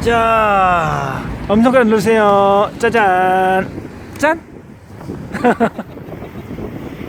자, 엄청까지 누르세요. 짜잔. 짠.